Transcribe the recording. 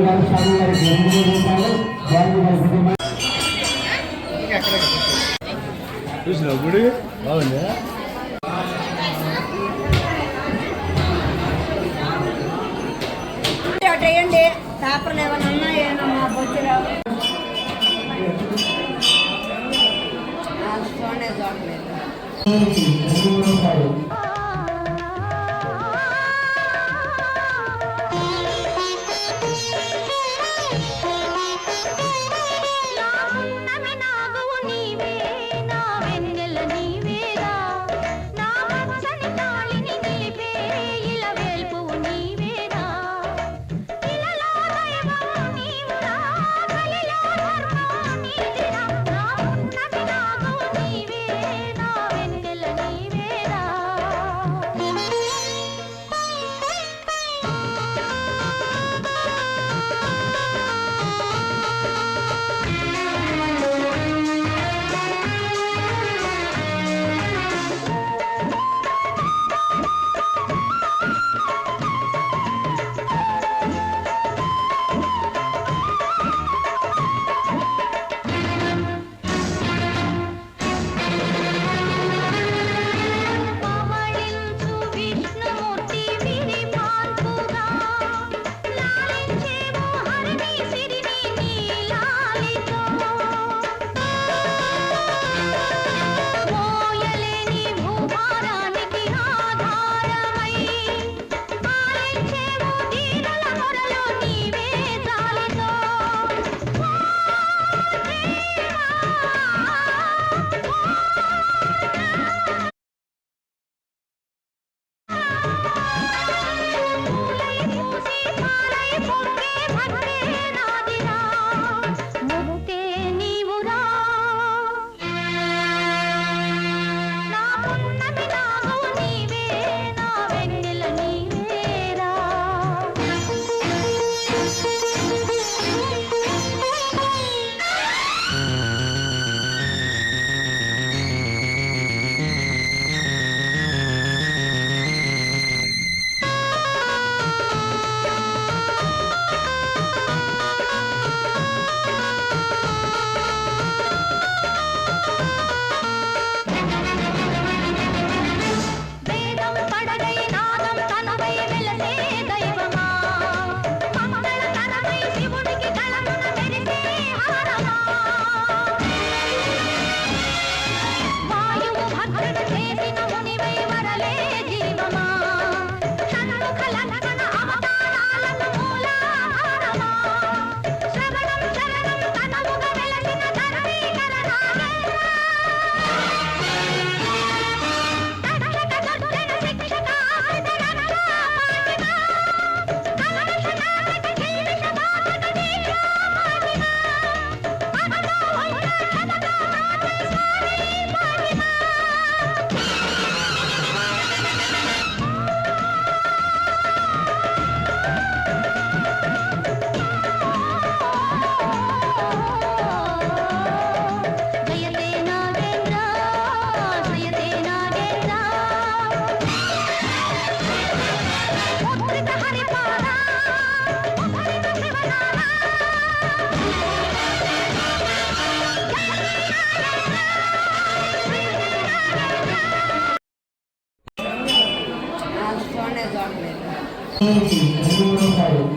గారు స్వామి గారికి చూసిన గుడి బాగుంది. వేయండి పేపర్లు ఏమైనా ఉన్నాయేమో మా బొచ్చులో చూడలేదు చూడలేదు పూర్వం